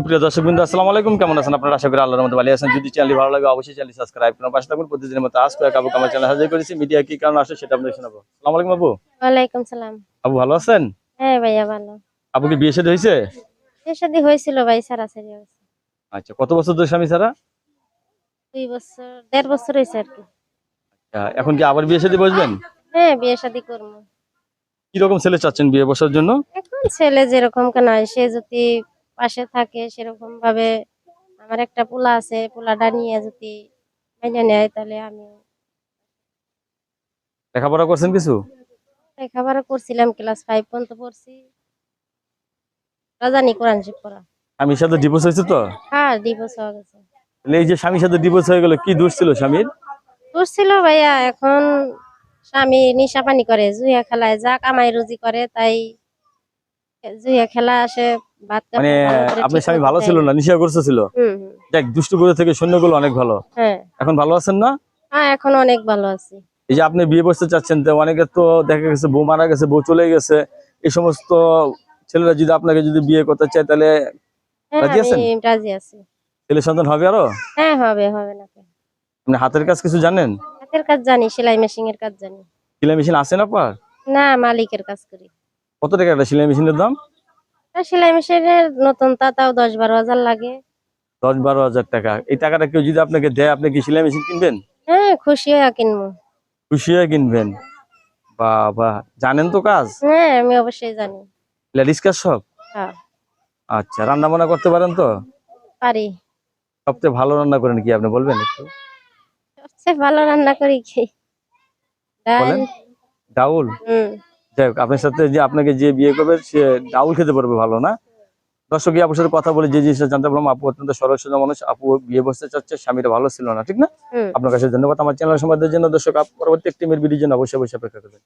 সুপ্রিয় দর্শক বিন্দু আসসালামু আলাইকুম। কেমন আছেন আপনারা? আশা করি আল্লাহর মধ্যে ভালো আছেন। যদি চ্যানেল ভালো লাগে অবশ্যই চ্যানেল সাবস্ক্রাইব করুন। পাশে থাকুন। প্রতিদিনের মতো আজ কয়েক আবু কামাল চ্যানেল হাজির করেছি। মিডিয়া কি কারণ আসে সেটা আপনাদের শোনাবো। আসসালামু আলাইকুম আবু। ওয়ালাইকুম সালাম। আবু ভালো আছেন? হ্যাঁ ভাইয়া ভালো। আপু কি বিয়ে শাদী হয়েছে? বিয়ে শাদী হয়েছিল ভাই সারাসারি হয়েছে। আচ্ছা কত বছর ধরে স্বামী ছাড়া দুই বছর দেড় বছর হয়েছে আর কি। আচ্ছা, এখন কি আবার বিয়ে শাদী বসবেন? হ্যাঁ বিয়ে শাদী করব। কি রকম ছেলে চাচ্ছেন বিয়ে বসার জন্য? এখন ছেলে যেরকম কেন সে যদি পাশে থাকে সেরকম ভাবে আমার একটা পোলা আছে পোলাটা নিয়ে যদি মেনে নেয় তাহলে আমি লেখাপড়া করছেন কিছু? লেখাপড়া করছিলাম ক্লাস ফাইভ পর্যন্ত পড়ছি। রাজানি কোরআন শিব পড়া। স্বামীর সাথে ডিভোর্স হয়েছে তো? হ্যাঁ ডিভোর্স হয়ে গেছে। তাহলে এই যে স্বামীর সাথে ডিভোর্স হয়ে গেল কি দোষ ছিল স্বামীর? করছিল ভাইয়া এখন স্বামী নিশা পানি করে জুয়া খেলায় যা কামাই রুজি করে তাই জুয়া খেলা আসে ভাত মানে আপনার স্বামী ভালো ছিল না? নিশা করছে ছিল? হুম হুম, দেখ দুষ্টু করে থেকে সৈন্যগুলো অনেক ভালো। হ্যাঁ। এখন ভালো আছেন না? হ্যাঁ এখন অনেক ভালো আছি। এই যে আপনি বিয়ে বসতে চাচ্ছেন তো অনেকে তো দেখা গেছে বউ মারা গেছে বউ চলে গেছে। এই সমস্ত ছেলেরা যদি আপনাকে যদি বিয়ে করতে চায় তাহলে হ্যাঁ রাজি আছেন? রাজি আছি। ছেলে সন্তান হবে আরও? হ্যাঁ হবে হবে না আপনি হাতের কাজ কিছু জানেন? হাতের কাজ জানি সেলাই মেশিন এর কাজ জানি। সেলাই মেশিন আছে না না মালিকের কাজ করি। কত টাকা একটা সেলাই মেশিনের দাম? সেলাই মেশিনের নতুন তাও দশ বারো হাজার লাগে। দশ বারো হাজার টাকা। এই টাকাটা কেউ যদি আপনাকে দেয় আপনি কি সেলাই মেশিন কিনবেন? হ্যাঁ খুশি হয়ে কিনবো। খুশি হয়ে কিনবেন? বাবা জানেন তো কাজ? হ্যাঁ আমি অবশ্যই জানি। লেডিস কাজ সব? হ্যাঁ। আচ্ছা রান্না বান্না করতে পারেন তো? পারি। সবচেয়ে ভালো রান্না করেন কি আপনি বলবেন একটু? সবচেয়ে ভালো রান্না করি কি? ডাল। ডাউল? হুম। যাই হোক আপনার সাথে যে আপনাকে যে বিয়ে করবে সে ডাউল খেতে পারবে ভালো না। দর্শক আপনার সাথে কথা বলে যে জিনিসটা জানতে পারলাম আপু অত্যন্ত সরল সোজা মানুষ। আপু বিয়ে বসতে চাচ্ছে স্বামীটা ভালো ছিল না ঠিক না? আপনার কাছে ধন্যবাদ। আমার চ্যানেল সম্বন্ধের জন্য দর্শক পরবর্তী একটি মেয়ের ভিডিওর জন্য অবশ্যই অবশ্যই অপেক্ষা করবেন।